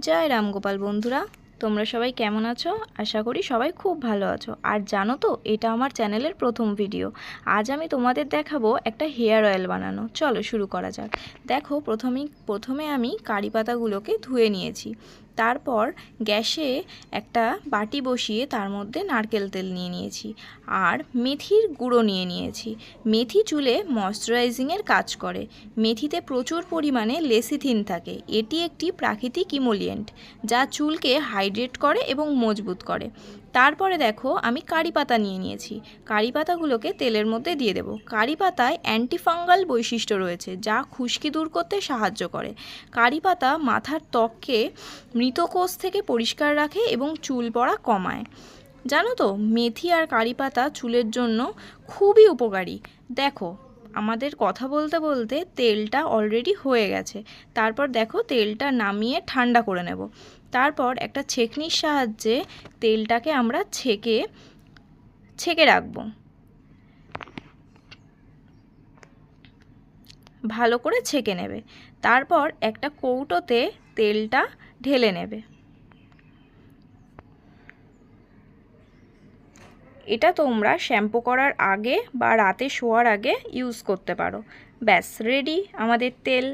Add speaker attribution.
Speaker 1: জয় রামগোপাল বন্ধুরা, তোমরা সবাই কেমন আছো? আশা করি সবাই খুব ভালো আছো। আর জানো তো, এটা আমার চ্যানেলের প্রথম ভিডিও। আজ আমি তোমাদের দেখাবো একটা হেয়ার অয়েল বানানো। চলো শুরু করা যাক। দেখো, প্রথমেই, প্রথমে আমি কারি পাতাগুলোকে ধুয়ে নিয়েছি। তারপর গ্যাসে একটা বাটি বসিয়ে তার মধ্যে নারকেল তেল নিয়ে নিয়েছি আর মেথির গুঁড়ো নিয়ে নিয়েছি। মেথি চুলে ময়শ্চারাইজিংয়ের কাজ করে। মেথিতে প্রচুর পরিমাণে লেসিথিন থাকে। এটি একটি প্রাকৃতিক ইমোলিয়েন্ট যা চুলকে হাইড্রেট করে এবং মজবুত করে। তারপরে দেখো, আমি কারি পাতা নিয়ে নিয়েছি। কারি পাতাগুলোকে তেলের মধ্যে দিয়ে দেবো। কারি পাতায় অ্যান্টিফাঙ্গাল বৈশিষ্ট্য রয়েছে যা খুশকি দূর করতে সাহায্য করে। কারি পাতা মাথার ত্বককে মৃত কোষ থেকে পরিষ্কার রাখে এবং চুল পড়া কমায়। জানো তো, মেথি আর কারি পাতা চুলের জন্য খুবই উপকারী। দেখো, আমাদের কথা বলতে বলতে তেলটা অলরেডি হয়ে গেছে। তারপর দেখো, তেলটা নামিয়ে ঠান্ডা করে নেব। তারপর একটা ছেঁকনির সাহায্যে তেলটাকে আমরা ছেঁকে ছেঁকে রাখব। ভালো করে ছেঁকে নেবে। তারপর একটা কৌটোতে তেলটা ঢেলে নেবে। এটা তোমরা শ্যাম্পু করার আগে বা রাতে শোয়ার আগে ইউজ করতে পারো। ব্যাস রেডি আমাদের তেল।